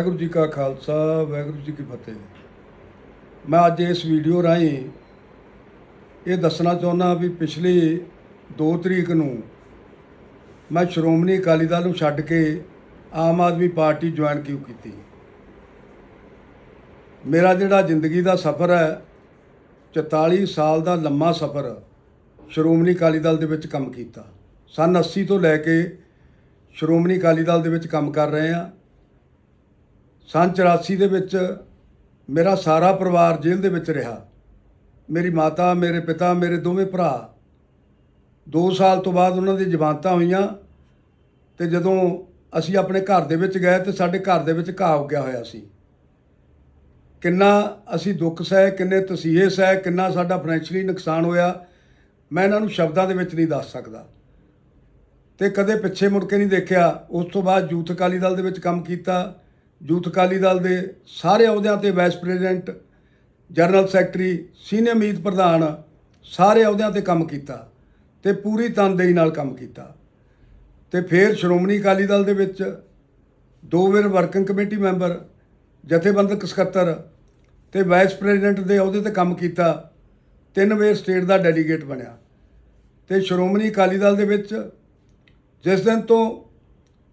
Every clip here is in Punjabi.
ਵਾਹਿਗੁਰੂ ਜੀ ਕਾ ਖਾਲਸਾ, ਵਾਹਿਗੁਰੂ ਜੀ ਕੀ ਫਤਿਹ। ਮੈਂ ਅੱਜ ਇਸ ਵੀਡੀਓ ਰਾਹੀਂ ਇਹ ਦੱਸਣਾ ਚਾਹੁੰਦਾ ਵੀ ਪਿਛਲੀ 2 ਤਰੀਕ ਨੂੰ ਮੈਂ ਸ਼੍ਰੋਮਣੀ ਅਕਾਲੀ ਦਲ ਨੂੰ ਛੱਡ ਕੇ ਆਮ ਆਦਮੀ ਪਾਰਟੀ ਜੁਆਇਨ ਕਿਉਂ ਕੀਤੀ? ਮੇਰਾ ਜਿਹੜਾ ਜ਼ਿੰਦਗੀ ਦਾ ਸਫ਼ਰ ਹੈ 44 ਸਾਲ ਦਾ ਲੰਮਾ ਸਫ਼ਰ ਸ਼੍ਰੋਮਣੀ ਅਕਾਲੀ ਦਲ ਦੇ ਵਿੱਚ ਕੰਮ ਕੀਤਾ। ਸਨ 80 ਤੋਂ ਲੈ ਕੇ ਸ਼੍ਰੋਮਣੀ ਅਕਾਲੀ ਦਲ ਦੇ ਵਿੱਚ ਕੰਮ ਕਰ ਰਹੇ ਹਾਂ। ਸੰਨ 84 ਦੇ ਵਿੱਚ ਮੇਰਾ ਸਾਰਾ ਪਰਿਵਾਰ ਜੇਲ੍ਹ ਦੇ ਵਿੱਚ ਰਿਹਾ। ਮੇਰੀ ਮਾਤਾ, ਮੇਰੇ ਪਿਤਾ, ਮੇਰੇ ਦੋਵੇਂ ਭਰਾ। 2 ਸਾਲ ਤੋਂ ਬਾਅਦ ਉਹਨਾਂ ਦੀ ਜ਼ਮਾਨਤਾਂ ਹੋਈਆਂ ਤੇ ਜਦੋਂ ਅਸੀਂ ਆਪਣੇ ਘਰ ਦੇ ਵਿੱਚ ਗਏ ਤੇ ਸਾਡੇ ਘਰ ਦੇ ਵਿੱਚ ਘਾਹ ਉੱਗਿਆ ਹੋਇਆ ਸੀ। ਕਿੰਨਾ ਅਸੀਂ ਦੁੱਖ ਸਹਿ, ਕਿੰਨੇ ਤਸੀਹੇ ਸਹਿ, ਕਿੰਨਾ ਸਾਡਾ ਫਾਈਨੈਂਸ਼ੀਅਲੀ ਨੁਕਸਾਨ ਹੋਇਆ, ਮੈਂ ਇਹਨਾਂ ਨੂੰ ਸ਼ਬਦਾਂ ਦੇ ਵਿੱਚ ਨਹੀਂ ਦੱਸ ਸਕਦਾ। ਤੇ ਕਦੇ ਪਿੱਛੇ ਮੁੜ ਕੇ ਨਹੀਂ ਦੇਖਿਆ। ਉਸ ਤੋਂ ਬਾਅਦ ਯੂਥ ਅਕਾਲੀ ਦਲ ਦੇ ਵਿੱਚ ਕੰਮ ਕੀਤਾ। ਯੂਥ ਅਕਾਲੀ ਦਲ ਦੇ ਸਾਰੇ ਅਹੁਦਿਆਂ ਤੇ vice president general secretary senior ਮੀਤ ਪ੍ਰਧਾਨ ਸਾਰੇ ਅਹੁਦਿਆਂ ਤੇ ਕੰਮ ਕੀਤਾ ਤੇ ਪੂਰੀ ਤਨਦੇਹੀ ਨਾਲ ਕੰਮ ਕੀਤਾ। ਤੇ ਫਿਰ ਸ਼੍ਰੋਮਣੀ ਅਕਾਲੀ ਦਲ ਦੇ ਵਿੱਚ ਦੋ ਵਾਰ ਵਰਕਿੰਗ ਕਮੇਟੀ ਮੈਂਬਰ ਜਥੇਬੰਦਕ ਸਕੱਤਰ ਤੇ ਵਾਈਸ ਪ੍ਰੈਜ਼ੀਡੈਂਟ ਦੇ ਅਹੁਦੇ ਤੇ ਕੰਮ ਕੀਤਾ। ਤਿੰਨ ਵਾਰ ਸਟੇਟ ਦਾ ਡੈਲੀਗੇਟ ਬਣਿਆ। ਤੇ ਸ਼੍ਰੋਮਣੀ ਅਕਾਲੀ ਦਲ ਦੇ ਵਿੱਚ ਜਿਸ ਦਿਨ ਤੋਂ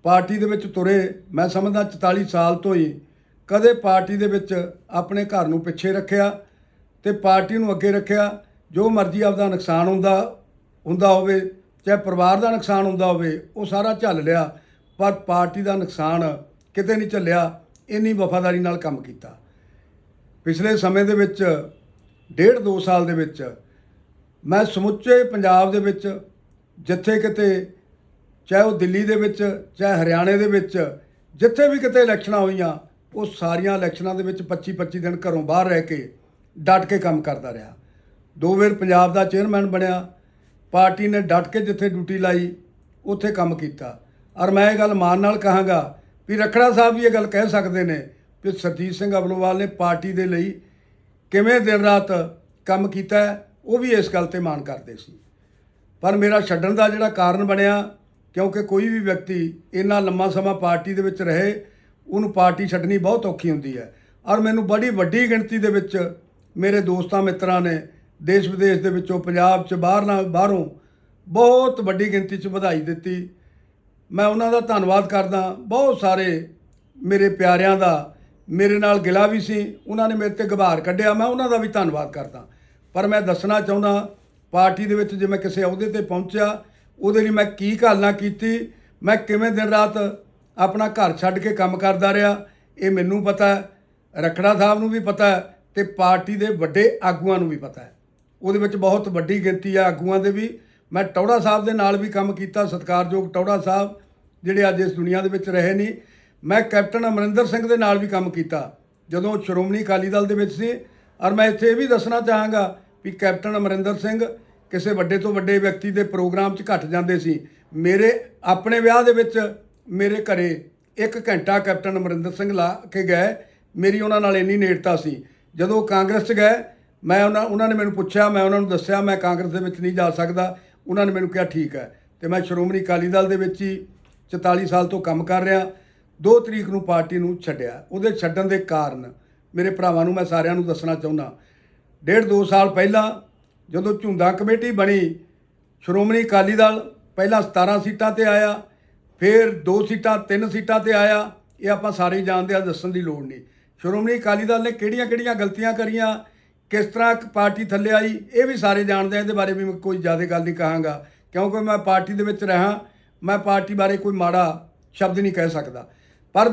ਪਾਰਟੀ ਦੇ ਵਿੱਚ ਤੁਰੇ, ਮੈਂ ਸਮਝਦਾ 44 ਸਾਲ ਤੋਂ ਹੀ ਕਦੇ ਪਾਰਟੀ ਦੇ ਵਿੱਚ ਆਪਣੇ ਘਰ ਨੂੰ ਪਿੱਛੇ ਰੱਖਿਆ ਤੇ ਪਾਰਟੀ ਨੂੰ ਅੱਗੇ ਰੱਖਿਆ। ਜੋ ਮਰਜ਼ੀ ਆਪਦਾ ਨੁਕਸਾਨ ਹੁੰਦਾ ਹੁੰਦਾ ਹੋਵੇ, ਚਾਹੇ ਪਰਿਵਾਰ ਦਾ ਨੁਕਸਾਨ ਹੁੰਦਾ ਹੋਵੇ, ਉਹ ਸਾਰਾ ਝੱਲ ਲਿਆ। ਪਰ ਪਾਰਟੀ ਦਾ ਨੁਕਸਾਨ ਕਿਤੇ ਨਹੀਂ ਝੱਲਿਆ, ਇੰਨੀ ਵਫਾਦਾਰੀ ਨਾਲ ਕੰਮ ਕੀਤਾ। ਪਿਛਲੇ ਸਮੇਂ ਦੇ ਵਿੱਚ, ਡੇਢ ਦੋ ਸਾਲ ਦੇ ਵਿੱਚ, ਮੈਂ ਸਮੁੱਚੇ ਪੰਜਾਬ ਦੇ ਵਿੱਚ, ਜਿੱਥੇ ਕਿਤੇ ਚਾਹੇ ਉਹ ਦਿੱਲੀ ਦੇ ਵਿੱਚ, ਚਾਹੇ ਹਰਿਆਣੇ ਦੇ ਵਿੱਚ, ਜਿੱਥੇ ਵੀ ਕਿਤੇ ਇਲੈਕਸ਼ਨਾਂ ਹੋਈਆਂ, ਉਹ ਸਾਰੀਆਂ ਇਲੈਕਸ਼ਨਾਂ ਦੇ ਵਿੱਚ 25 25 ਦਿਨ ਘਰੋਂ ਬਾਹਰ ਰਹਿ ਕੇ ਡਟ ਕੇ ਕੰਮ ਕਰਦਾ ਰਿਹਾ। ਦੋ ਵਾਰ ਪੰਜਾਬ ਦਾ ਚੇਅਰਮੈਨ ਬਣਿਆ। ਪਾਰਟੀ ਨੇ ਡਟ ਕੇ ਜਿੱਥੇ ਡਿਊਟੀ ਲਾਈ, ਉੱਥੇ ਕੰਮ ਕੀਤਾ। ਔਰ ਮੈਂ ਇਹ ਗੱਲ ਮਾਣ ਨਾਲ ਕਹਾਂਗਾ ਵੀ ਰਖੜਾ ਸਾਹਿਬ ਵੀ ਇਹ ਗੱਲ ਕਹਿ ਸਕਦੇ ਨੇ ਕਿ ਸਰਜੀਤ ਸਿੰਘ ਅਬਲੋਵਾਲ ਨੇ ਪਾਰਟੀ ਦੇ ਲਈ ਕਿਵੇਂ ਦਿਨ ਰਾਤ ਕੰਮ ਕੀਤਾ, ਉਹ ਵੀ ਇਸ ਗੱਲ ਤੇ ਮਾਣ ਕਰਦੇ ਸੀ। ਪਰ ਮੇਰਾ ਛੱਡਣ ਦਾ ਜਿਹੜਾ ਕਾਰਨ ਬਣਿਆ ਕਿਉਂਕਿ ਕੋਈ ਵੀ ਵਿਅਕਤੀ ਇੰਨਾ ਲੰਮਾ ਸਮਾਂ ਪਾਰਟੀ ਦੇ ਵਿੱਚ ਰਹੇ, ਉਹਨੂੰ ਪਾਰਟੀ ਛੱਡਣੀ ਬਹੁਤ ਔਖੀ ਹੁੰਦੀ ਹੈ। ਔਰ ਮੈਨੂੰ ਬੜੀ ਵੱਡੀ ਗਿਣਤੀ ਦੇ ਵਿੱਚ ਮੇਰੇ ਦੋਸਤਾਂ ਮਿੱਤਰਾਂ ਨੇ ਦੇਸ਼ ਵਿਦੇਸ਼ ਦੇ ਵਿੱਚੋਂ, ਪੰਜਾਬ 'ਚ, ਬਾਹਰ ਨਾਲ, ਬਾਹਰੋਂ ਬਹੁਤ ਵੱਡੀ ਗਿਣਤੀ 'ਚ ਵਧਾਈ ਦਿੱਤੀ। ਮੈਂ ਉਹਨਾਂ ਦਾ ਧੰਨਵਾਦ ਕਰਦਾ। ਬਹੁਤ ਸਾਰੇ ਮੇਰੇ ਪਿਆਰਿਆਂ ਦਾ ਮੇਰੇ ਨਾਲ ਗਿਲਾ ਵੀ ਸੀ। ਉਹਨਾਂ ਨੇ ਮੇਰੇ ਤੇ ਗੁਬਾਰ ਕੱਢਿਆ। ਮੈਂ ਉਹਨਾਂ ਦਾ ਵੀ ਧੰਨਵਾਦ ਕਰਦਾ। ਪਰ ਮੈਂ ਦੱਸਣਾ ਚਾਹੁੰਦਾ, ਪਾਰਟੀ ਦੇ ਵਿੱਚ ਜੇ ਮੈਂ ਕਿਸੇ ਅਹੁਦੇ ਤੇ ਪਹੁੰਚਿਆ ਉਹਦੇ ਲਈ ਮੈਂ ਕੀ ਘਾਲਣਾ ਕੀਤੀ, ਮੈਂ ਕਿਵੇਂ ਦਿਨ ਰਾਤ ਆਪਣਾ ਘਰ ਛੱਡ ਕੇ ਕੰਮ ਕਰਦਾ ਰਿਹਾ, ਇਹ ਮੈਨੂੰ ਪਤਾ ਹੈ, ਰਖੜਾ ਸਾਹਿਬ ਨੂੰ ਵੀ ਪਤਾ ਹੈ ਤੇ ਪਾਰਟੀ ਦੇ ਵੱਡੇ ਆਗੂਆਂ ਨੂੰ ਵੀ ਪਤਾ ਹੈ। ਉਹਦੇ ਵਿੱਚ ਬਹੁਤ ਵੱਡੀ ਗਿਣਤੀ ਆ ਆਗੂਆਂ ਦੇ ਵੀ, ਮੈਂ ਟੌੜਾ ਸਾਹਿਬ ਦੇ ਨਾਲ ਵੀ ਕੰਮ ਕੀਤਾ, ਸਤਿਕਾਰਯੋਗ ਟੌੜਾ ਸਾਹਿਬ, ਜਿਹੜੇ ਅੱਜ ਇਸ ਦੁਨੀਆ ਦੇ ਵਿੱਚ ਰਹੇ ਨਹੀਂ। ਮੈਂ ਕੈਪਟਨ ਅਮਰਿੰਦਰ ਸਿੰਘ ਦੇ ਨਾਲ ਵੀ ਕੰਮ ਕੀਤਾ, ਜਦੋਂ ਸ਼੍ਰੋਮਣੀ ਅਕਾਲੀ ਦਲ ਦੇ ਵਿੱਚ ਸੀ। ਔਰ ਮੈਂ ਇੱਥੇ ਇਹ ਵੀ ਦੱਸਣਾ ਚਾਹਾਂਗਾ ਵੀ ਕੈਪਟਨ ਅਮਰਿੰਦਰ ਸਿੰਘ ਕਿਸੇ ਵੱਡੇ ਤੋਂ ਵੱਡੇ ਵਿਅਕਤੀ ਦੇ ਪ੍ਰੋਗਰਾਮ 'ਚ ਘਟ ਜਾਂਦੇ ਸੀ। ਮੇਰੇ, ਆਪਣੇ ਵਿਆਹ ਦੇ ਵਿੱਚ ਮੇਰੇ ਘਰੇ ਇੱਕ ਘੰਟਾ ਕੈਪਟਨ ਅਮਰਿੰਦਰ ਸਿੰਘ ਲਾ ਕੇ ਗਏ। ਮੇਰੀ ਉਹਨਾਂ ਨਾਲ ਇੰਨੀ ਨੇੜਤਾ ਸੀ। ਜਦੋਂ ਕਾਂਗਰਸ 'ਚ ਗਏ, ਮੈਂ ਉਹਨਾਂ ਉਹਨਾਂ ਨੇ ਮੈਨੂੰ ਪੁੱਛਿਆ, ਮੈਂ ਉਹਨਾਂ ਨੂੰ ਦੱਸਿਆ, ਮੈਂ ਕਾਂਗਰਸ ਦੇ ਵਿੱਚ ਨਹੀਂ ਜਾ ਸਕਦਾ। ਉਹਨਾਂ ਨੇ ਮੈਨੂੰ ਕਿਹਾ, ਠੀਕ ਹੈ। ਤੇ ਮੈਂ ਸ਼੍ਰੋਮਣੀ ਅਕਾਲੀ ਦਲ ਦੇ ਵਿੱਚ ਹੀ 44 ਸਾਲ ਤੋਂ ਕੰਮ ਕਰ ਰਿਹਾ। 2 ਤਰੀਕ ਨੂੰ ਪਾਰਟੀ ਨੂੰ ਛੱਡਿਆ। ਉਹਦੇ ਛੱਡਣ ਦੇ ਕਾਰਨ ਮੇਰੇ ਭਰਾਵਾਂ ਨੂੰ ਮੈਂ ਸਾਰਿਆਂ ਨੂੰ ਦੱਸਣਾ ਚਾਹੁੰਦਾ। ਡੇਢ ਦੋ ਸਾਲ ਪਹਿਲਾਂ ਜਦੋਂ ਝੁੰਦਾ ਕਮੇਟੀ ਬਣੀ, ਸ਼੍ਰੋਮਣੀ ਅਕਾਲੀ ਦਲ ਪਹਿਲਾਂ 17 ਸੀਟਾਂ ਤੇ ਆਇਆ, ਫਿਰ 2 ਸੀਟਾਂ 3 ਸੀਟਾਂ ਤੇ ਆਇਆ, ਇਹ ਆਪਾਂ ਸਾਰੇ ਜਾਣਦੇ ਆ, ਦੱਸਣ ਦੀ ਲੋੜ ਨਹੀਂ। ਸ਼੍ਰੋਮਣੀ ਅਕਾਲੀ ਦਲ ਨੇ ਕਿਹੜੀਆਂ-ਕਿਹੜੀਆਂ ਗਲਤੀਆਂ ਕਰੀਆਂ, ਕਿਸ ਤਰ੍ਹਾਂ ਇੱਕ ਪਾਰਟੀ ਥੱਲੇ ਆਈ, ਇਹ ਵੀ ਸਾਰੇ ਜਾਣਦੇ ਆ, ਇਹਦੇ ਬਾਰੇ ਵੀ ਮੈਂ ਕੋਈ ਜ਼ਿਆਦਾ ਗੱਲ ਨਹੀਂ ਕਹਾਂਗਾ। ਕਿਉਂਕਿ ਮੈਂ ਪਾਰਟੀ ਦੇ ਵਿੱਚ ਰਹਾ, ਮੈਂ ਪਾਰਟੀ ਬਾਰੇ ਕੋਈ ਮਾੜਾ ਸ਼ਬਦ ਨਹੀਂ ਕਹਿ ਸਕਦਾ। ਪਰ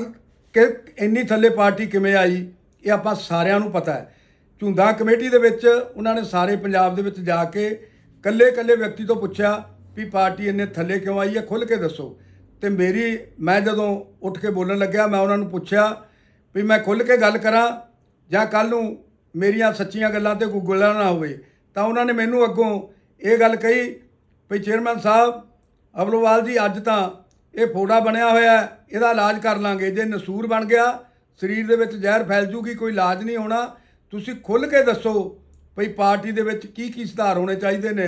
ਕਿ ਇੰਨੀ ਥੱਲੇ ਪਾਰਟੀ ਕਿਵੇਂ ਆਈ, ਇਹ ਆਪਾਂ ਸਾਰਿਆਂ ਨੂੰ ਪਤਾ ਹੈ। ਝੁੰਦਾ ਕਮੇਟੀ ਦੇ ਵਿੱਚ ਉਹਨਾਂ ਨੇ ਸਾਰੇ ਪੰਜਾਬ ਦੇ ਵਿੱਚ ਜਾ ਕੇ ਕੱਲੇ-ਕੱਲੇ ਵਿਅਕਤੀ ਤੋਂ ਪੁੱਛਿਆ ਵੀ ਪਾਰਟੀ ਇੰਨੇ ਥੱਲੇ ਕਿਉਂ ਆਈ ਹੈ ਖੁੱਲ ਕੇ ਦੱਸੋ। ਤੇ ਮੇਰੀ, ਮੈਂ ਜਦੋਂ ਉੱਠ ਕੇ ਬੋਲਣ ਲੱਗਿਆ, ਮੈਂ ਉਹਨਾਂ ਨੂੰ ਪੁੱਛਿਆ ਵੀ ਮੈਂ ਖੁੱਲ ਕੇ ਗੱਲ ਕਰਾਂ ਜਾਂ ਕੱਲ ਨੂੰ ਮੇਰੀਆਂ ਸੱਚੀਆਂ ਗੱਲਾਂ ਤੇ ਕੋਈ ਗੁੱਲਾ ਨਾ ਹੋਵੇ। ਤਾਂ ਉਹਨਾਂ ਨੇ ਮੈਨੂੰ ਅੱਗੋਂ ਇਹ ਗੱਲ ਕਹੀ ਵੀ ਚੇਅਰਮੈਨ ਸਾਹਿਬ, ਅਬਲੋਵਾਲ ਜੀ, ਅੱਜ ਤਾਂ ਇਹ ਫੋੜਾ ਬਣਿਆ ਹੋਇਆ ਇਹਦਾ ਇਲਾਜ ਕਰ ਲਾਂਗੇ। ਜੇ ਨਸੂਰ ਬਣ ਗਿਆ, ਸਰੀਰ ਦੇ ਵਿੱਚ ਜ਼ਹਿਰ ਫੈਲ ਜੂਗੀ, ਕੋਈ ਇਲਾਜ ਨਹੀਂ ਹੋਣਾ। ਤੁਸੀਂ ਖੁੱਲ ਕੇ ਦੱਸੋ ਭਈ ਪਾਰਟੀ ਦੇ ਵਿੱਚ ਕੀ ਕੀ ਸੁਧਾਰ ਹੋਣੇ ਚਾਹੀਦੇ ਨੇ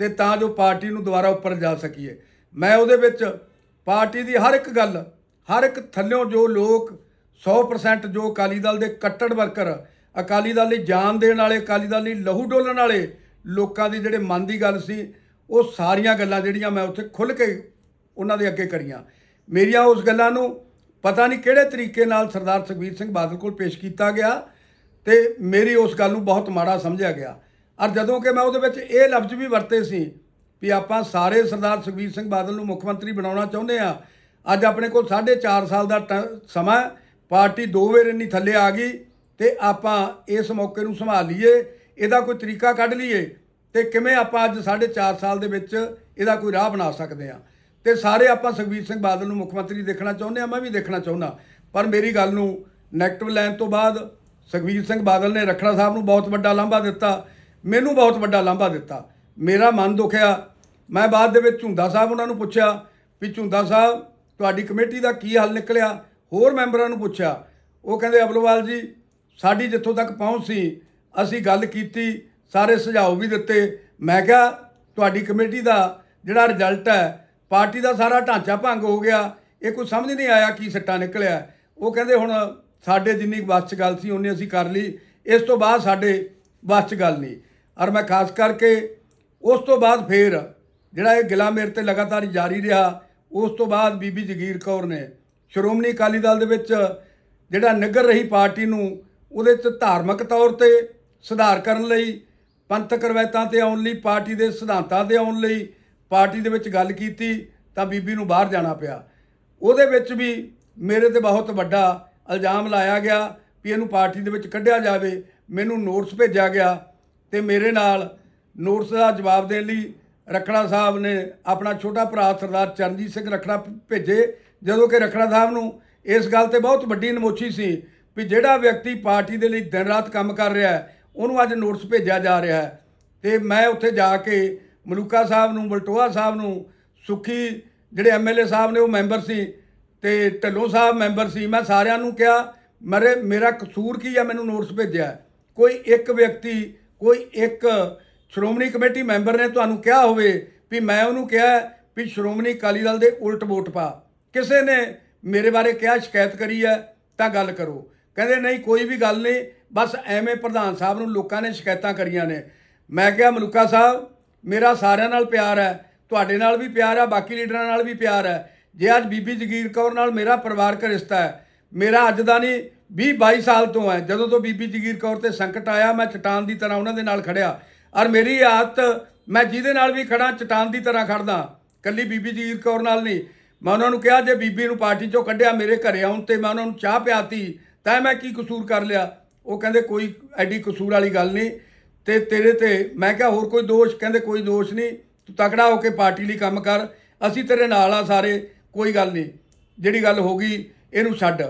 ਤੇ ਤਾਂ ਜੋ ਪਾਰਟੀ ਨੂੰ ਦੁਬਾਰਾ ਉੱਪਰ ਜਾ ਸਕੀਏ। ਮੈਂ ਉਹਦੇ ਵਿੱਚ ਪਾਰਟੀ ਦੀ ਹਰ ਇੱਕ ਗੱਲ, ਹਰ ਇੱਕ ਥੱਲਿਓਂ ਜੋ ਲੋਕ 100% ਜੋ ਅਕਾਲੀ ਦਲ ਦੇ ਕੱਟੜ ਵਰਕਰ, ਅਕਾਲੀ ਦਲ ਲਈ ਜਾਨ ਦੇਣ ਵਾਲੇ, ਅਕਾਲੀ ਦਲ ਲਈ ਲਹੂ ਡੋਲਣ ਵਾਲੇ ਲੋਕਾਂ ਦੀ ਜਿਹੜੇ ਮਨ ਦੀ ਗੱਲ ਸੀ, ਉਹ ਸਾਰੀਆਂ ਗੱਲਾਂ ਜਿਹੜੀਆਂ ਮੈਂ ਉੱਥੇ ਖੁੱਲ ਕੇ ਉਹਨਾਂ ਦੇ ਅੱਗੇ ਕਰੀਆਂ। ਮੇਰੀਆਂ ਉਸ ਗੱਲਾਂ ਨੂੰ ਪਤਾ ਨਹੀਂ ਕਿਹੜੇ ਤਰੀਕੇ ਨਾਲ ਸਰਦਾਰ ਸੁਖਬੀਰ ਸਿੰਘ ਬਾਦਲ ਕੋਲ ਪੇਸ਼ ਕੀਤਾ ਗਿਆ ਤੇ ਮੇਰੀ ਉਸ ਗੱਲ ਨੂੰ ਬਹੁਤ ਮਾੜਾ ਸਮਝਿਆ ਗਿਆ। ਔਰ ਜਦੋਂ ਕਿ ਮੈਂ ਉਹਦੇ ਵਿੱਚ ਇਹ ਲਫ਼ਜ਼ ਵੀ ਵਰਤੇ ਸੀ ਵੀ ਆਪਾਂ ਸਾਰੇ ਸਰਦਾਰ ਸੁਖਬੀਰ ਸਿੰਘ ਬਾਦਲ ਨੂੰ ਮੁੱਖ ਮੰਤਰੀ ਬਣਾਉਣਾ ਚਾਹੁੰਦੇ ਆ ਅੱਜ ਆਪਣੇ ਕੋਲ 4.5 ਸਾਲ ਦਾ ਟ- ਸਮਾਂ ਪਾਰਟੀ ਦੋ ਵੇਰ ਇੰਨੀ ਥੱਲੇ ਆ ਗਈ ਤੇ ਆਪਾਂ ਇਸ ਮੌਕੇ ਨੂੰ ਸੰਭਾਲ ਲਈਏ, ਇਹਦਾ ਕੋਈ ਤਰੀਕਾ ਕੱਢ ਲਈਏ ਤੇ ਕਿਵੇਂ ਆਪਾਂ ਅੱਜ 4.5 ਸਾਲ ਦੇ ਵਿੱਚ ਇਹਦਾ ਕੋਈ ਰਾਹ ਬਣਾ ਸਕਦੇ ਆ ਤੇ ਸਾਰੇ ਆਪਾਂ ਸੁਖਬੀਰ ਸਿੰਘ ਬਾਦਲ ਨੂੰ ਮੁੱਖ ਮੰਤਰੀ ਦੇਖਣਾ ਚਾਹੁੰਦੇ ਆ ਮੈਂ ਵੀ ਦੇਖਣਾ ਚਾਹੁੰਦਾ। ਪਰ ਮੇਰੀ ਗੱਲ ਨੂੰ ਨੈਗੇਟਿਵ ਲੈਣ ਤੋਂ ਬਾਅਦ ਸੁਖਬੀਰ ਸਿੰਘ ਬਾਦਲ ਨੇ ਰਖੜਾ ਸਾਹਿਬ ਨੂੰ ਬਹੁਤ ਵੱਡਾ ਲਾਂਭਾ ਦਿੱਤਾ, ਮੈਨੂੰ ਬਹੁਤ ਵੱਡਾ ਲਾਂਭਾ ਦਿੱਤਾ। ਮੇਰਾ ਮਨ ਦੁਖਿਆ। ਮੈਂ ਬਾਅਦ ਦੇ ਵਿੱਚ ਝੁੰਦਾ ਸਾਹਿਬ ਉਹਨਾਂ ਨੂੰ ਪੁੱਛਿਆ ਵੀ ਝੁੰਦਾ ਸਾਹਿਬ, ਤੁਹਾਡੀ ਕਮੇਟੀ ਦਾ ਕੀ ਹੱਲ ਨਿਕਲਿਆ? ਹੋਰ ਮੈਂਬਰਾਂ ਨੂੰ ਪੁੱਛਿਆ। ਉਹ ਕਹਿੰਦੇ, ਅਬਲਵਾਲ ਜੀ, ਸਾਡੀ ਜਿੱਥੋਂ ਤੱਕ ਪਹੁੰਚ ਸੀ, ਅਸੀਂ ਗੱਲ ਕੀਤੀ, ਸਾਰੇ ਸੁਝਾਅ ਵੀ ਦਿੱਤੇ। ਮੈਂ ਕਿਹਾ, ਤੁਹਾਡੀ ਕਮੇਟੀ ਦਾ ਜਿਹੜਾ ਰਿਜ਼ਲਟ ਹੈ, ਪਾਰਟੀ ਦਾ ਸਾਰਾ ਢਾਂਚਾ ਭੰਗ ਹੋ ਗਿਆ। ਇਹ ਕੋਈ ਸਮਝ ਨਹੀਂ ਆਇਆ ਕੀ ਸੱਟਾ ਨਿਕਲਿਆ। ਉਹ ਕਹਿੰਦੇ, ਹੁਣ ਸਾਡੇ ਜਿੰਨੀ ਵੱਸ 'ਚ ਗੱਲ ਸੀ ਉਹਨੇ ਅਸੀਂ ਕਰ ਲਈ। ਇਸ ਤੋਂ ਬਾਅਦ ਸਾਡੇ ਵੱਸ 'ਚ ਗੱਲ ਨਹੀਂ। ਔਰ ਮੈਂ ਖਾਸ ਕਰਕੇ ਉਸ ਤੋਂ ਬਾਅਦ ਫੇਰ ਜਿਹੜਾ ਇਹ ਗਿਲਾ ਮੇਰੇ ਤੇ ਲਗਾਤਾਰ ਜਾਰੀ ਰਿਹਾ, ਉਸ ਤੋਂ ਬਾਅਦ ਬੀਬੀ ਜਗੀਰ ਕੌਰ ਨੇ ਸ਼੍ਰੋਮਣੀ ਅਕਾਲੀ ਦਲ ਦੇ ਵਿੱਚ ਜਿਹੜਾ ਨਿਗਰ ਰਹੀ ਪਾਰਟੀ ਨੂੰ ਉਹਦੇ 'ਚ ਧਾਰਮਿਕ ਤੌਰ ਤੇ ਸੁਧਾਰ ਕਰਨ ਲਈ ਪੰਥਕ ਰਵਾਇਤਾਂ ਤੇ ਆਉਣ ਲਈ, ਪਾਰਟੀ ਦੇ ਸਿਧਾਂਤਾਂ ਤੇ ਆਉਣ ਲਈ ਪਾਰਟੀ ਦੇ ਵਿੱਚ ਗੱਲ ਕੀਤੀ ਤਾਂ ਬੀਬੀ ਨੂੰ ਬਾਹਰ ਜਾਣਾ ਪਿਆ। ਉਹਦੇ ਵਿੱਚ ਵੀ ਮੇਰੇ ਤੇ ਬਹੁਤ ਵੱਡਾ ਇਲਜ਼ਾਮ ਲਾਇਆ ਗਿਆ ਵੀ ਇਹਨੂੰ ਪਾਰਟੀ ਦੇ ਵਿੱਚ ਕੱਢਿਆ ਜਾਵੇ। ਮੈਨੂੰ ਨੋਟਿਸ ਭੇਜਿਆ ਗਿਆ ਤੇ ਮੇਰੇ ਨਾਲ ਨੋਟਿਸ ਦਾ ਜਵਾਬ ਦੇਣ ਲਈ ਰਖੜਾ ਸਾਹਿਬ ਨੇ ਆਪਣਾ ਛੋਟਾ ਭਰਾ ਸਰਦਾਰ ਚਰਨਜੀਤ ਸਿੰਘ ਰਖੜਾ ਭੇਜੇ। ਜਦੋਂ ਕਿ ਰਖੜਾ ਸਾਹਿਬ ਨੂੰ ਇਸ ਗੱਲ ਤੇ ਬਹੁਤ ਵੱਡੀ ਨਮੋਚੀ ਸੀ ਵੀ ਜਿਹੜਾ ਵਿਅਕਤੀ ਪਾਰਟੀ ਦੇ ਲਈ ਦਿਨ ਰਾਤ ਕੰਮ ਕਰ ਰਿਹਾ ਹੈ, ਉਹਨੂੰ ਅੱਜ ਨੋਟਿਸ ਭੇਜਿਆ ਜਾ ਰਿਹਾ ਹੈ। ਤੇ ਮੈਂ ਉੱਥੇ ਜਾ ਕੇ ਮਲੂਕਾ ਸਾਹਿਬ ਨੂੰ, ਬਲਟੋਆ ਸਾਹਿਬ ਨੂੰ, ਸੁਖੀ ਜਿਹੜੇ ਐਮਐਲਏ ਸਾਹਿਬ ਨੇ ਉਹ ਮੈਂਬਰ ਸੀ ਤੇ ਢੱਲੋਂ ਸਾਹਿਬ ਮੈਂਬਰ ਸੀ, ਮੈਂ ਸਾਰਿਆਂ ਨੂੰ ਕਿਹਾ, ਮਰੇ, ਮੇਰਾ ਕਸੂਰ ਕੀ ਆ, ਮੈਨੂੰ ਨੋਟਿਸ ਭੇਜਿਆ? ਕੋਈ ਇੱਕ ਵਿਅਕਤੀ, ਕੋਈ ਇੱਕ ਸ਼੍ਰੋਮਣੀ ਕਮੇਟੀ ਮੈਂਬਰ ਨੇ ਤੁਹਾਨੂੰ ਕਿਹਾ ਹੋਵੇ ਵੀ ਮੈਂ ਉਹਨੂੰ ਕਿਹਾ ਵੀ ਸ਼੍ਰੋਮਣੀ ਅਕਾਲੀ ਦਲ ਦੇ ਉਲਟ ਵੋਟ ਪਾ। ਕਿਸੇ ਨੇ ਮੇਰੇ ਬਾਰੇ ਕਿਹਾ, ਸ਼ਿਕਾਇਤ ਕਰੀ ਹੈ, ਤਾਂ ਗੱਲ ਕਰੋ। ਕਹਿੰਦੇ, ਨਹੀਂ, ਕੋਈ ਵੀ ਗੱਲ ਨਹੀਂ, ਬਸ ਐਵੇਂ ਪ੍ਰਧਾਨ ਸਾਹਿਬ ਨੂੰ ਲੋਕਾਂ ਨੇ ਸ਼ਿਕਾਇਤਾਂ ਕਰੀਆਂ ਨੇ। ਮੈਂ ਕਿਹਾ, ਮਲੂਕਾ ਸਾਹਿਬ, ਮੇਰਾ ਸਾਰਿਆਂ ਨਾਲ ਪਿਆਰ ਹੈ, ਤੁਹਾਡੇ ਨਾਲ ਵੀ ਪਿਆਰ ਹੈ, ਬਾਕੀ ਲੀਡਰਾਂ ਨਾਲ ਵੀ ਪਿਆਰ ਹੈ। ਜੇ ਅੱਜ ਬੀਬੀ ਜਗੀਰ ਕੌਰ ਨਾਲ ਮੇਰਾ ਪਰਿਵਾਰਕ ਰਿਸ਼ਤਾ ਹੈ, ਮੇਰਾ ਅੱਜ ਦਾ ਨਹੀਂ 20 22 ਸਾਲ ਤੋਂ ਹੈ। ਜਦੋਂ ਤੋਂ ਬੀਬੀ ਜਗੀਰ ਕੌਰ ਤੇ ਸੰਕਟ ਆਇਆ, ਮੈਂ ਚਟਾਨ ਦੀ ਤਰ੍ਹਾਂ ਉਹਨਾਂ ਦੇ ਨਾਲ ਖੜਿਆ। ਔਰ ਮੇਰੀ ਆਦਤ, ਮੈਂ ਜਿਹਦੇ ਨਾਲ ਵੀ ਖੜਾ, ਚਟਾਨ ਦੀ ਤਰ੍ਹਾਂ ਖੜਦਾ। ਕੱਲੀ ਬੀਬੀ ਜਗੀਰ ਕੌਰ ਨਾਲ ਨਹੀਂ। ਮੈਂ ਉਹਨਾਂ ਨੂੰ ਕਿਹਾ, ਜੇ ਬੀਬੀ ਨੂੰ ਪਾਰਟੀ ਚੋਂ ਕੱਢਿਆ, ਮੇਰੇ ਘਰੇ ਆਉਣ ਤੇ ਮੈਂ ਉਹਨਾਂ ਨੂੰ ਚਾਹ ਪਿਆਤੀ, ਤਾਂ ਮੈਂ ਕੀ ਕਸੂਰ ਕਰ ਲਿਆ? ਉਹ ਕਹਿੰਦੇ, ਕੋਈ ਐਡੀ ਕਸੂਰ ਵਾਲੀ ਗੱਲ ਨਹੀਂ। ਤੇ ਤੇਰੇ ਤੇ ਮੈਂ ਕਿਹਾ, ਹੋਰ ਕੋਈ ਦੋਸ਼? ਕਹਿੰਦੇ, ਕੋਈ ਦੋਸ਼ ਨਹੀਂ। ਤੂੰ ਤਕੜਾ ਹੋ ਕੇ ਪਾਰਟੀ ਲਈ ਕੰਮ ਕਰ। ਅਸੀਂ ਤੇਰੇ ਨਾਲ ਆ ਸਾਰੇ। ਕੋਈ ਗੱਲ ਨਹੀਂ, ਜਿਹੜੀ ਗੱਲ ਹੋ ਗਈ ਇਹਨੂੰ ਛੱਡ।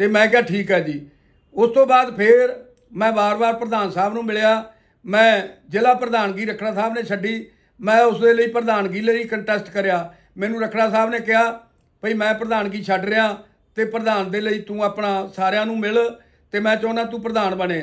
ਤੇ ਮੈਂ ਕਿਹਾ ਠੀਕ ਹੈ ਜੀ। ਉਸ ਤੋਂ ਬਾਅਦ ਫੇਰ ਮੈਂ ਵਾਰ-ਵਾਰ ਪ੍ਰਧਾਨ ਸਾਹਿਬ ਨੂੰ ਮਿਲਿਆ। ਮੈਂ ਜ਼ਿਲ੍ਹਾ ਪ੍ਰਧਾਨਗੀ ਰਖੜਾ ਸਾਹਿਬ ਨੇ ਛੱਡੀ। ਮੈਂ ਉਸ ਦੇ ਲਈ ਪ੍ਰਧਾਨਗੀ ਲਈ ਕੰਟੈਸਟ ਕਰਿਆ। ਮੈਨੂੰ ਰਖੜਾ ਸਾਹਿਬ ਨੇ ਕਿਹਾ, ਭਈ ਮੈਂ ਪ੍ਰਧਾਨਗੀ ਛੱਡ ਰਿਹਾ ਤੇ ਪ੍ਰਧਾਨ ਦੇ ਲਈ ਤੂੰ ਆਪਣਾ ਸਾਰਿਆਂ ਨੂੰ ਮਿਲ ਤੇ ਮੈਂ ਚਾਹੁੰਦਾ ਤੂੰ ਪ੍ਰਧਾਨ ਬਣੇ।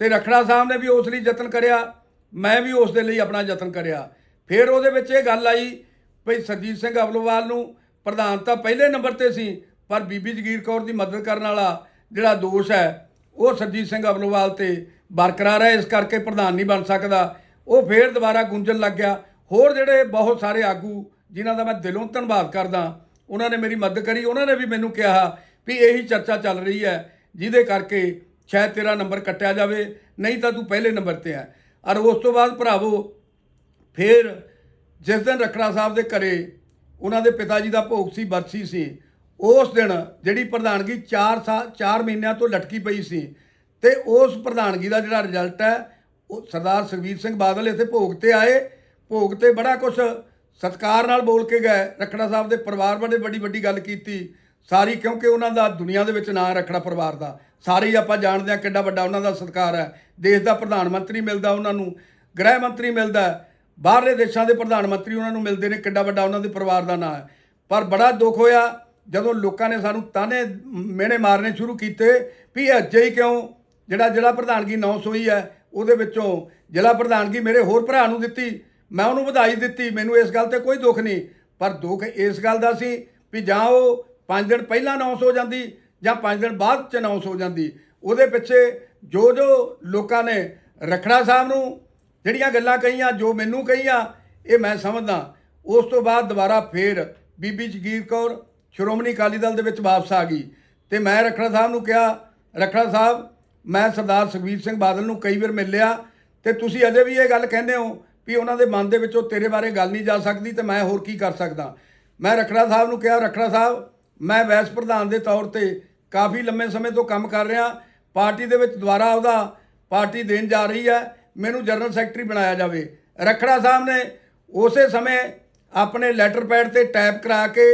ਤੇ ਰਖੜਾ ਸਾਹਿਬ ਨੇ ਵੀ ਉਸ ਲਈ ਯਤਨ ਕਰਿਆ। ਮੈਂ ਵੀ ਉਸ ਦੇ ਲਈ ਆਪਣਾ ਯਤਨ ਕਰਿਆ। ਫਿਰ ਉਹਦੇ ਵਿੱਚ ਇਹ ਗੱਲ ਆਈ, ਭਈ ਸਰਜੀਤ ਸਿੰਘ ਅਵਲੋਵਾਲ ਨੂੰ ਪ੍ਰਧਾਨ ਤਾਂ ਪਹਿਲੇ ਨੰਬਰ ਤੇ ਸੀ, ਪਰ ਬੀਬੀ ਜਗੀਰ ਕੌਰ ਦੀ ਮਦਦ ਕਰਨ ਵਾਲਾ ਜਿਹੜਾ ਦੋਸ਼ ਹੈ, ਉਹ ਸਰਜੀਤ ਸਿੰਘ ਅਬਲੋਵਾਲ ਤੇ ਬਰਕਰਾਰ ਹੈ, ਇਸ ਕਰਕੇ ਪ੍ਰਧਾਨ ਨਹੀਂ ਬਣ ਸਕਦਾ। ਉਹ ਫੇਰ ਦੁਬਾਰਾ ਗੁੰਜਣ ਲੱਗ ਗਿਆ। ਹੋਰ ਜਿਹੜੇ ਬਹੁਤ ਸਾਰੇ ਆਗੂ, ਜਿਨ੍ਹਾਂ ਦਾ ਮੈਂ ਦਿਲੋਂ ਧੰਨਵਾਦ ਕਰਦਾ, ਉਹਨਾਂ ਨੇ ਮੇਰੀ ਮਦਦ ਕਰੀ। ਉਹਨਾਂ ਨੇ ਵੀ ਮੈਨੂੰ ਕਿਹਾ ਵੀ ਇਹੀ ਚਰਚਾ ਚੱਲ ਰਹੀ ਹੈ, ਜਿਹਦੇ ਕਰਕੇ ਸ਼ਾਇਦ ਤੇਰਾ ਨੰਬਰ ਕੱਟਿਆ ਜਾਵੇ, ਨਹੀਂ ਤਾਂ ਤੂੰ ਪਹਿਲੇ ਨੰਬਰ ਤੇ ਹੈ। ਔਰ ਉਸ ਤੋਂ ਬਾਅਦ ਭਰਾਵੋ, ਫਿਰ ਜਿਸ ਦਿਨ ਰਖੜਾ ਸਾਹਿਬ ਦੇ ਘਰੇ ਉਹਨਾਂ ਦੇ ਪਿਤਾ ਜੀ ਦਾ ਭੋਗ ਸੀ, ਬਰਸੀ ਸੀ। ਉਸ ਦਿਨ ਜਿਹੜੀ ਪ੍ਰਧਾਨਗੀ 4 ਸਾਲ 4 ਮਹੀਨਿਆਂ ਤੋਂ ਲਟਕੀ ਪਈ ਸੀ ਤੇ ਉਸ ਪ੍ਰਧਾਨਗੀ ਦਾ ਜਿਹੜਾ ਰਿਜ਼ਲਟ ਹੈ, ਉਹ ਸਰਦਾਰ ਸੁਖਬੀਰ ਸਿੰਘ ਬਾਦਲ ਇੱਥੇ ਭੋਗ ਤੇ ਆਏ। ਭੋਗ ਤੇ ਬੜਾ ਕੁਝ ਸਤਕਾਰ ਨਾਲ ਬੋਲ ਕੇ ਗਏ। ਰਖੜਾ ਸਾਹਿਬ ਦੇ ਪਰਿਵਾਰ ਬਾਰੇ ਬੜੀ ਵੱਡੀ ਗੱਲ ਕੀਤੀ। ਸਾਰੀ ਕਿਉਂਕਿ ਉਹਨਾਂ ਦਾ ਦੁਨੀਆ ਦੇ ਵਿੱਚ ਨਾਂ ਰਖੜਾ ਪਰਿਵਾਰ ਦਾ। ਸਾਰੇ ਹੀ ਆਪਾਂ ਜਾਣਦੇ ਹਾਂ ਕਿੰਨਾ ਵੱਡਾ ਉਹਨਾਂ ਦਾ ਸਤਕਾਰ ਹੈ। ਦੇਸ਼ ਦਾ ਪ੍ਰਧਾਨ ਮੰਤਰੀ ਮਿਲਦਾ ਉਹਨਾਂ ਨੂੰ, ਗ੍ਰਹਿ ਮੰਤਰੀ ਮਿਲਦਾ ਬਾਹਰਲੇ ਦੇਸ਼ਾਂ ਦੇ ਪ੍ਰਧਾਨ ਮੰਤਰੀ ਉਹਨਾਂ ਨੂੰ ਮਿਲਦੇ ਨੇ, ਕਿੱਡਾ ਵੱਡਾ ਉਹਨਾਂ ਦੇ ਪਰਿਵਾਰ ਦਾ ਨਾਂ ਹੈ। ਪਰ ਬੜਾ ਦੁੱਖ ਹੋਇਆ, ਜਦੋਂ ਲੋਕਾਂ ਨੇ ਸਾਨੂੰ ਤਾਨੇ ਮਿਹਣੇ ਮਾਰਨੇ ਸ਼ੁਰੂ ਕੀਤੇ ਵੀ ਇਹ ਹੀ ਕਿਉਂ, ਜਿਹੜਾ ਜ਼ਿਲ੍ਹਾ ਪ੍ਰਧਾਨਗੀ 900 ਹੀ ਹੈ, ਉਹਦੇ ਵਿੱਚੋਂ ਜ਼ਿਲ੍ਹਾ ਪ੍ਰਧਾਨਗੀ ਮੇਰੇ ਹੋਰ ਭਰਾ ਨੂੰ ਦਿੱਤੀ, ਮੈਂ ਉਹਨੂੰ ਵਧਾਈ ਦਿੱਤੀ, ਮੈਨੂੰ ਇਸ ਗੱਲ ਤੇ ਕੋਈ ਦੁੱਖ ਨਹੀਂ। ਪਰ ਦੁੱਖ ਇਸ ਗੱਲ ਦਾ ਸੀ ਵੀ ਜਾਂ ਉਹ 5 ਦਿਨ ਪਹਿਲਾਂ 900 ਹੋ ਜਾਂਦੀ ਜਾਂ 5 ਦਿਨ ਬਾਅਦ ਚ ਅਨਾਉਂਸ ਹੋ ਜਾਂਦੀ। ਉਹਦੇ ਪਿੱਛੇ ਜੋ ਜੋ ਲੋਕਾਂ ਨੇ ਰਖੜਾ ਸਾਹਿਬ ਨੂੰ ਜਿਹੜੀਆਂ ਗੱਲਾਂ ਕਹੀਆਂ, ਜੋ ਮੈਨੂੰ ਕਹੀਆਂ, ਇਹ ਮੈਂ ਸਮਝਦਾ। ਉਸ ਤੋਂ ਬਾਅਦ ਦੁਬਾਰਾ ਫੇਰ ਬੀਬੀ ਜਗੀਰ ਕੌਰ ਸ਼੍ਰੋਮਣੀ ਅਕਾਲੀ ਦਲ ਦੇ ਵਿੱਚ ਵਾਪਸ ਆ ਗਈ ਤੇ ਮੈਂ ਰਖੜਾ ਸਾਹਿਬ ਨੂੰ ਕਿਹਾ, ਰਖੜਾ ਸਾਹਿਬ, ਮੈਂ ਸਰਦਾਰ ਸੁਖਬੀਰ ਸਿੰਘ ਬਾਦਲ ਨੂੰ ਕਈ ਵਾਰ ਮਿਲਿਆ ਤੇ ਤੁਸੀਂ ਅਜੇ ਵੀ ਇਹ ਗੱਲ ਕਹਿੰਦੇ ਹੋ ਵੀ ਉਹਨਾਂ ਦੇ ਮਨ ਦੇ ਵਿੱਚੋਂ ਤੇਰੇ ਬਾਰੇ ਗੱਲ ਨਹੀਂ ਜਾ ਸਕਦੀ ਤੇ ਮੈਂ ਹੋਰ ਕੀ ਕਰ ਸਕਦਾ। ਮੈਂ ਰਖੜਾ ਸਾਹਿਬ ਨੂੰ ਕਿਹਾ, ਰਖੜਾ ਸਾਹਿਬ, ਮੈਂ ਵੈਸ ਪ੍ਰਧਾਨ ਦੇ ਤੌਰ ਤੇ ਕਾਫੀ ਲੰਮੇ ਸਮੇਂ ਤੋਂ ਕੰਮ ਕਰ ਰਿਹਾ, ਪਾਰਟੀ ਦੇ ਵਿੱਚ ਦੁਬਾਰਾ ਉਹਦਾ ਪਾਰਟੀ ਦੇਣ ਜਾ ਰਹੀ ਹੈ। ਮੈਨੂੰ ਜਨਰਲ ਸੈਕਟਰੀ ਬਣਾਇਆ ਜਾਵੇ। ਰਖੜਾ ਸਾਹਿਬ ਨੇ ਉਸੇ ਸਮੇਂ ਆਪਣੇ ਲੈਟਰ ਪੈਡ ਤੇ ਟਾਈਪ ਕਰਾ ਕੇ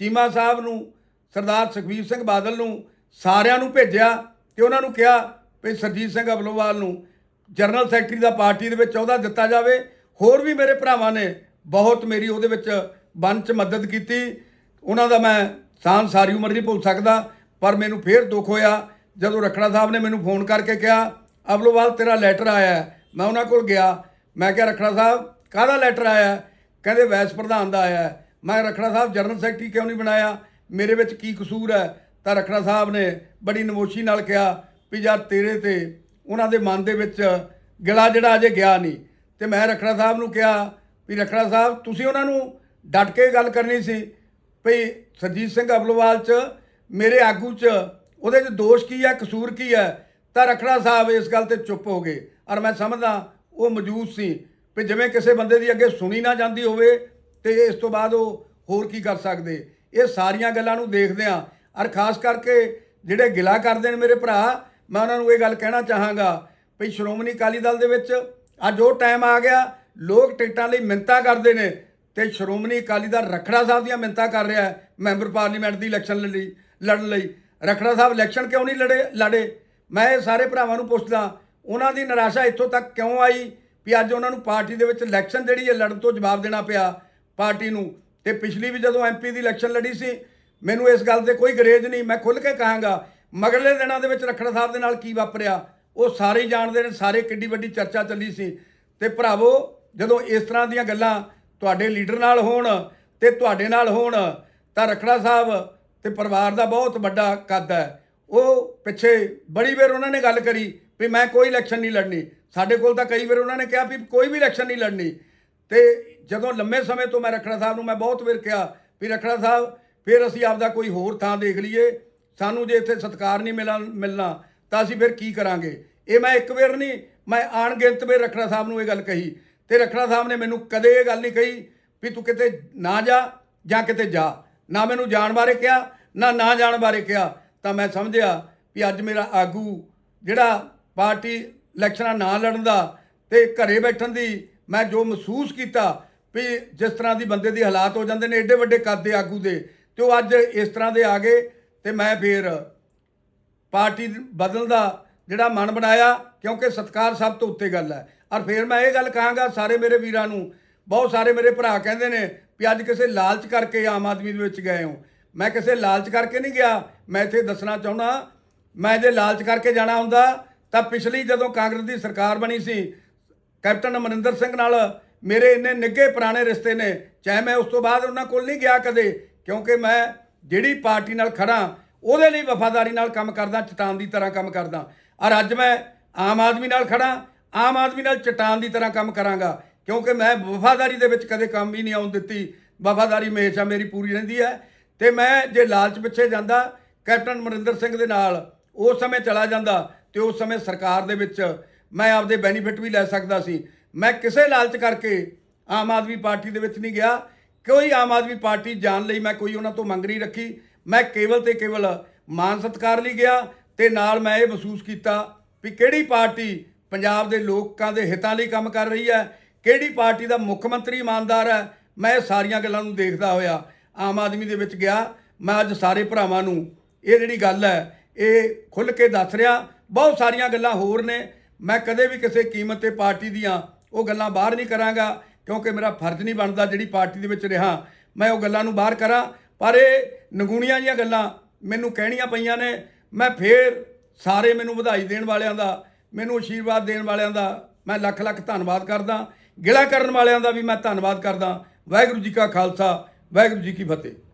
ਚੀਮਾ ਸਾਹਿਬ ਨੂੰ, ਸਰਦਾਰ ਸੁਖਬੀਰ ਸਿੰਘ ਬਾਦਲ ਨੂੰ, ਸਾਰਿਆਂ ਨੂੰ ਭੇਜਿਆ ਤੇ ਉਹਨਾਂ ਨੂੰ ਕਿਹਾ ਵੀ ਸਰਜੀਤ ਸਿੰਘ ਅਬਲੋਵਾਲ ਨੂੰ ਜਨਰਲ ਸੈਕਟਰੀ ਦਾ ਪਾਰਟੀ ਦੇ ਵਿੱਚ ਅਹੁਦਾ ਦਿੱਤਾ ਜਾਵੇ। ਹੋਰ ਵੀ ਮੇਰੇ ਭਰਾਵਾਂ ਨੇ ਬਹੁਤ ਮੇਰੀ ਉਹਦੇ ਵਿੱਚ ਬਣ 'ਚ ਮਦਦ ਕੀਤੀ। ਉਹਨਾਂ ਦਾ ਮੈਂ ਸਾਨ ਸਾਰੀ ਉਮਰ ਨਹੀਂ ਭੁੱਲ ਸਕਦਾ, ਪਰ ਮੈਨੂੰ ਫੇਰ ਦੁੱਖ ਹੋਇਆ ਜਦੋਂ ਰਖੜਾ ਸਾਹਿਬ ਨੇ ਮੈਨੂੰ ਫੋਨ ਕਰਕੇ ਕਿਹਾ, ਅਬਲੋਵਾਲ, ਤੇਰਾ ਲੈਟਰ ਆਇਆ ਮੈਂ ਉਹਨਾਂ ਕੋਲ ਗਿਆ, ਮੈਂ ਕਿਹਾ, ਰਖੜਾ ਸਾਹਿਬ, ਕਾਹਦਾ ਲੈਟਰ ਆਇਆ? ਕਹਿੰਦੇ ਵਾਈਸ ਪ੍ਰਧਾਨ ਦਾ ਆਇਆ ਮੈਂ ਰਖੜਾ ਸਾਹਿਬ, ਜਨਰਲ ਸੈਕਟਰੀ ਕਿਉਂ ਨਹੀਂ ਬਣਾਇਆ? ਮੇਰੇ ਵਿੱਚ ਕੀ ਕਸੂਰ ਹੈ? ਤਾਂ ਰਖੜਾ ਸਾਹਿਬ ਨੇ ਬੜੀ ਨਮੋਸ਼ੀ ਨਾਲ ਕਿਹਾ ਵੀ, ਯਾਰ, ਤੇਰੇ ਤੇ ਉਹਨਾਂ ਦੇ ਮਨ ਦੇ ਵਿੱਚ ਗਿਲਾ ਜਿਹੜਾ ਅਜੇ ਗਿਆ ਨਹੀਂ। ਤੇ ਮੈਂ ਰਖੜਾ ਸਾਹਿਬ ਨੂੰ ਕਿਹਾ ਵੀ, ਰਖੜਾ ਸਾਹਿਬ, ਤੁਸੀਂ ਉਹਨਾਂ ਨੂੰ ਡਟ ਕੇ ਗੱਲ ਕਰਨੀ ਸੀ ਭਈ ਸਰਜੀਤ ਸਿੰਘ ਅਬਲੋਵਾਲ ਚ, ਮੇਰੇ ਆਗੂ ਚ, ਉਹਦੇ ਚ ਦੋਸ਼ ਕੀ ਹੈ, ਕਸੂਰ ਕੀ ਹੈ? ਤਾਂ ਰਖੜਾ ਸਾਹਿਬ ਇਸ ਗੱਲ ਤੇ ਚੁੱਪ ਹੋ ਗਏ। ਔਰ ਮੈਂ ਸਮਝਦਾ ਉਹ ਮੌਜੂਦ ਸੀ ਵੀ ਜਿਵੇਂ ਕਿਸੇ ਬੰਦੇ ਦੀ ਅੱਗੇ ਸੁਣੀ ਨਾ ਜਾਂਦੀ ਹੋਵੇ ਤੇ ਇਸ ਤੋਂ ਬਾਅਦ ਉਹ ਹੋਰ ਕੀ ਕਰ ਸਕਦੇ। ਇਹ ਸਾਰੀਆਂ ਗੱਲਾਂ ਨੂੰ ਦੇਖਦੇ ਆ ਔਰ ਖਾਸ ਕਰਕੇ ਜਿਹੜੇ ਗਿਲਾ ਕਰਦੇ ਨੇ ਮੇਰੇ ਭਰਾ, ਮੈਂ ਉਹਨਾਂ ਨੂੰ ਇਹ ਗੱਲ ਕਹਿਣਾ ਚਾਹਾਂਗਾ ਵੀ ਸ਼੍ਰੋਮਣੀ ਅਕਾਲੀ ਦਲ ਦੇ ਵਿੱਚ ਅੱਜ ਉਹ ਟਾਈਮ ਆ ਗਿਆ, ਲੋਕ ਟਿਕਟਾਂ ਲਈ ਮਿੰਤਾ ਕਰਦੇ ਨੇ ਤੇ ਸ਼੍ਰੋਮਣੀ ਅਕਾਲੀ ਦਲ ਰਖੜਾ ਸਾਹਿਬ ਦੀਆਂ ਮਿੰਤਾ ਕਰ ਰਿਹਾ ਹੈ ਮੈਂਬਰ ਪਾਰਲੀਮੈਂਟ ਦੀ ਇਲੈਕਸ਼ਨ ਲਈ, ਲੜਨ ਲਈ। ਰਖੜਾ ਸਾਹਿਬ ਇਲੈਕਸ਼ਨ ਕਿਉਂ ਨਹੀਂ ਲੜੇ ਲੜੇ? ਮੈਂ ਇਹ ਸਾਰੇ ਭਰਾਵਾਂ ਨੂੰ ਪੁੱਛਦਾ ਉਹਨਾਂ ਦੀ ਨਿਰਾਸ਼ਾ ਇੱਥੋਂ ਤੱਕ ਕਿਉਂ ਆਈ ਵੀ ਅੱਜ ਉਹਨਾਂ ਨੂੰ ਪਾਰਟੀ ਦੇ ਵਿੱਚ ਇਲੈਕਸ਼ਨ ਜਿਹੜੀ ਹੈ ਲੜਨ ਤੋਂ ਜਵਾਬ ਦੇਣਾ ਪਿਆ ਪਾਰਟੀ ਨੂੰ? ਤੇ ਪਿਛਲੀ ਵੀ ਜਦੋਂ ਐਮਪੀ ਦੀ ਇਲੈਕਸ਼ਨ ਲੜੀ ਸੀ, ਮੈਨੂੰ ਇਸ ਗੱਲ ਤੇ ਕੋਈ ਗਰੇਜ ਨਹੀਂ, ਮੈਂ ਖੁੱਲ ਕੇ ਕਹਾਂਗਾ, ਮਗਰਲੇ ਦਿਨਾਂ ਦੇ ਵਿੱਚ ਰਖੜਾ ਸਾਹਿਬ ਦੇ ਨਾਲ ਕੀ ਵਾਪਰਿਆ? ਉਹ ਸਾਰੇ ਜਾਣਦੇ ਨੇ, ਸਾਰੇ ਕਿੱਡੀ ਵੱਡੀ ਚਰਚਾ ਚੱਲੀ ਸੀ। ਤੇ ਭਰਾਵੋ, ਜਦੋਂ ਇਸ ਤਰ੍ਹਾਂ ਦੀਆਂ ਗੱਲਾਂ ਤੁਹਾਡੇ ਲੀਡਰ ਨਾਲ ਹੋਣ ਤੇ ਤੁਹਾਡੇ ਨਾਲ ਹੋਣ, ਤਾਂ ਰਖੜਾ ਸਾਹਿਬ ਤੇ ਪਰਿਵਾਰ ਦਾ ਬਹੁਤ ਵੱਡਾ ਕੱਦ ਹੈ। ਉਹ ਪਿੱਛੇ ਬੜੀ ਵਾਰ ਉਹਨਾਂ ਨੇ ਗੱਲ ਕਰੀ ਵੀ ਮੈਂ ਕੋਈ ਇਲੈਕਸ਼ਨ ਨਹੀਂ ਲੜਨੀ। ਸਾਡੇ ਕੋਲ ਤਾਂ ਕਈ ਵਾਰ ਉਹਨਾਂ ਨੇ ਕਿਹਾ ਵੀ ਕੋਈ ਵੀ ਇਲੈਕਸ਼ਨ ਨਹੀਂ ਲੜਨੀ। ਤੇ ਜਦੋਂ ਲੰਮੇ ਸਮੇਂ ਤੋਂ ਮੈਂ ਰਖੜਾ ਸਾਹਿਬ ਨੂੰ ਮੈਂ ਬਹੁਤ ਵਾਰ ਕਿਹਾ ਵੀ ਰਖੜਾ ਸਾਹਿਬ, ਫਿਰ ਅਸੀਂ ਆਪਦਾ ਕੋਈ ਹੋਰ ਥਾਂ ਦੇਖ ਲਈਏ। ਸਾਨੂੰ ਜੇ ਇੱਥੇ ਸਤਿਕਾਰ ਨਹੀਂ ਮਿਲਣਾ ਮਿਲਣਾ, ਤਾਂ ਅਸੀਂ ਫਿਰ ਕੀ ਕਰਾਂਗੇ? ਇਹ ਮੈਂ ਇੱਕ ਵਾਰ ਨਹੀਂ, ਮੈਂ ਅਣਗਿਣਤ ਵਾਰ ਰਖੜਾ ਸਾਹਿਬ ਨੂੰ ਇਹ ਗੱਲ ਕਹੀ। ਤੇ ਰਖੜਾ ਸਾਹਿਬ ਨੇ ਮੈਨੂੰ ਕਦੇ ਇਹ ਗੱਲ ਨਹੀਂ ਕਹੀ ਵੀ ਤੂੰ ਕਿਤੇ ਨਾ ਜਾ ਜਾਂ ਕਿਤੇ ਜਾ। ਨਾ ਮੈਨੂੰ ਜਾਣ ਬਾਰੇ ਕਿਹਾ, ਨਾ ਨਾ ਜਾਣ ਬਾਰੇ ਕਿਹਾ। ਤਾਂ ਮੈਂ ਸਮਝਿਆ ਵੀ ਅੱਜ ਮੇਰਾ ਆਗੂ ਜਿਹੜਾ ਪਾਰਟੀ ਇਲੈਕਸ਼ਨਾਂ ਨਾ ਲੜਨ ਦਾ ਤੇ ਘਰੇ ਬੈਠਣ ਦੀ ਮੈਂ ਜੋ ਮਹਿਸੂਸ ਕੀਤਾ ਵੀ ਜਿਸ ਤਰ੍ਹਾਂ ਦੀ ਬੰਦੇ ਦੀ ਹਾਲਾਤ ਹੋ ਜਾਂਦੇ ਨੇ, ਏਡੇ ਵੱਡੇ ਕੱਦ ਦੇ ਆਗੂ ਦੇ, ਤੇ ਉਹ ਅੱਜ ਇਸ ਤਰ੍ਹਾਂ ਦੇ ਆ ਗਏ ਤੇ ਮੈਂ ਫੇਰ ਪਾਰਟੀ ਬਦਲਣ ਦਾ ਜਿਹੜਾ ਮਨ ਬਣਾਇਆ, ਕਿਉਂਕਿ ਸਤਕਾਰ ਸਭ ਤੋਂ ਉੱਤੇ ਗੱਲ ਹੈ। ਔਰ ਫਿਰ ਮੈਂ ਇਹ ਗੱਲ ਕਹਾਂਗਾ, ਸਾਰੇ ਮੇਰੇ ਵੀਰਾਂ ਨੂੰ, ਬਹੁਤ ਸਾਰੇ ਮੇਰੇ ਭਰਾ ਕਹਿੰਦੇ ਨੇ ਵੀ ਅੱਜ ਕਿਸੇ ਲਾਲਚ ਕਰਕੇ ਆਮ ਆਦਮੀ ਦੇ ਵਿੱਚ ਗਏ ਹੋ। ਮੈਂ ਕਿਸੇ ਲਾਲਚ ਕਰਕੇ ਨਹੀਂ ਗਿਆ। ਮੈਂ ਇੱਥੇ ਦੱਸਣਾ ਚਾਹੁੰਦਾ, ਮੈਂ ਜੇ ਲਾਲਚ ਕਰਕੇ ਜਾਣਾ ਹੁੰਦਾ ਤਾਂ ਪਿਛਲੀ ਜਦੋਂ ਕਾਂਗਰਸ ਦੀ ਸਰਕਾਰ ਬਣੀ ਸੀ, ਕੈਪਟਨ ਅਮਰਿੰਦਰ ਸਿੰਘ ਨਾਲ ਮੇਰੇ ਇੰਨੇ ਨਿੱਘੇ ਪੁਰਾਣੇ ਰਿਸ਼ਤੇ ਨੇ, ਚਾਹੇ ਮੈਂ ਉਸ ਤੋਂ ਬਾਅਦ ਉਹਨਾਂ ਕੋਲ ਨਹੀਂ ਗਿਆ ਕਦੇ, ਕਿਉਂਕਿ ਮੈਂ ਜਿਹੜੀ ਪਾਰਟੀ ਨਾਲ ਖੜਾ ਉਹਦੇ ਲਈ ਵਫਾਦਾਰੀ ਨਾਲ ਕੰਮ ਕਰਦਾ, ਚਟਾਨ ਦੀ ਤਰ੍ਹਾਂ ਕੰਮ ਕਰਦਾ। ਔਰ ਅੱਜ ਮੈਂ ਆਮ ਆਦਮੀ ਨਾਲ ਖੜਾ ਆਮ ਆਦਮੀ ਨਾਲ ਚਟਾਨ ਦੀ ਤਰ੍ਹਾਂ ਕੰਮ ਕਰਾਂਗਾ, ਕਿਉਂਕਿ ਮੈਂ ਵਫਾਦਾਰੀ ਦੇ ਵਿੱਚ ਕਦੇ ਕੰਮ ਹੀ ਨਹੀਂ ਆਉਣ ਦਿੱਤੀ। ਵਫਾਦਾਰੀ ਹਮੇਸ਼ਾ ਮੇਰੀ ਪੂਰੀ ਰਹਿੰਦੀ ਹੈ। ਤੇ ਮੈਂ ਜੇ ਲਾਲਚ ਪਿੱਛੇ ਜਾਂਦਾ, ਕੈਪਟਨ ਅਮਰਿੰਦਰ ਸਿੰਘ ਦੇ ਨਾਲ, ਉਸ ਸਮੇਂ ਚਲਾ ਜਾਂਦਾ ਤੇ ਉਸ ਸਮੇਂ ਸਰਕਾਰ ਦੇ ਵਿੱਚ ਮੈਂ ਆਪਦੇ ਬੈਨੀਫਿਟ ਵੀ ਲੈ ਸਕਦਾ ਸੀ। ਮੈਂ ਕਿਸੇ ਲਾਲਚ ਕਰਕੇ ਆਮ ਆਦਮੀ ਪਾਰਟੀ ਦੇ ਵਿੱਚ ਨਹੀਂ ਗਿਆ। ਕੋਈ ਆਮ ਆਦਮੀ ਪਾਰਟੀ ਜਾਣ ਲਈ ਮੈਂ ਕੋਈ ਉਹਨਾਂ ਤੋਂ ਮੰਗ ਨਹੀਂ ਰੱਖੀ। ਮੈਂ ਕੇਵਲ ਤੇ ਕੇਵਲ ਮਾਨ ਸਤਕਾਰ ਲਈ ਗਿਆ ਤੇ ਨਾਲ ਮੈਂ ਇਹ ਮਹਿਸੂਸ ਕੀਤਾ ਵੀ ਕਿਹੜੀ ਪਾਰਟੀ ਪੰਜਾਬ ਦੇ ਲੋਕਾਂ ਦੇ ਹਿੱਤਾਂ ਲਈ ਕੰਮ ਕਰ ਰਹੀ ਹੈ, ਕਿਹੜੀ ਪਾਰਟੀ ਦਾ ਮੁੱਖ ਮੰਤਰੀ ਇਮਾਨਦਾਰ ਹੈ, ਮੈਂ ਇਹ ਸਾਰੀਆਂ ਗੱਲਾਂ ਨੂੰ ਦੇਖਦਾ ਹੋਇਆ ਆਮ ਆਦਮੀ ਦੇ ਵਿੱਚ ਗਿਆ। ਮੈਂ ਅੱਜ ਸਾਰੇ ਭਰਾਵਾਂ ਨੂੰ ਇਹ ਜਿਹੜੀ ਗੱਲ ਹੈ, ਇਹ ਖੁੱਲ੍ਹ ਕੇ ਦੱਸ ਰਿਹਾ ਬਹੁਤ ਸਾਰੀਆਂ ਗੱਲਾਂ ਹੋਰ ਨੇ। ਮੈਂ ਕਦੇ ਵੀ ਕਿਸੇ ਕੀਮਤ ਤੇ ਪਾਰਟੀ ਦੀਆਂ ਉਹ ਗੱਲਾਂ ਬਾਹਰ ਨਹੀਂ ਕਰਾਂਗਾ, ਕਿਉਂਕਿ ਮੇਰਾ ਫਰਜ਼ ਨਹੀਂ ਬਣਦਾ ਜਿਹੜੀ ਪਾਰਟੀ ਦੇ ਵਿੱਚ ਰਿਹਾ। ਮੈਂ ਉਹ ਗੱਲਾਂ ਨੂੰ ਬਾਹਰ ਕਰਾਂ, ਪਰ ਇਹ ਨਗੂਣੀਆਂ ਜੀਆਂ ਗੱਲਾਂ ਮੈਨੂੰ ਕਹਿਣੀਆਂ ਪਈਆਂ ਨੇ। ਮੈਂ ਫੇਰ ਸਾਰੇ ਮੈਨੂੰ ਵਧਾਈ ਦੇਣ ਵਾਲਿਆਂ ਦਾ, ਮੈਨੂੰ ਆਸ਼ੀਰਵਾਦ ਦੇਣ ਵਾਲਿਆਂ ਦਾ ਮੈਂ ਲੱਖ ਲੱਖ ਧੰਨਵਾਦ ਕਰਦਾ। ਗਿਲਾ ਕਰਨ ਵਾਲਿਆਂ ਦਾ ਵੀ ਮੈਂ ਧੰਨਵਾਦ ਕਰਦਾ। ਵਾਹਿਗੁਰੂ ਜੀ ਕਾ ਖਾਲਸਾ, ਵਾਹਿਗੁਰੂ ਜੀ ਕੀ ਫਤਿਹ।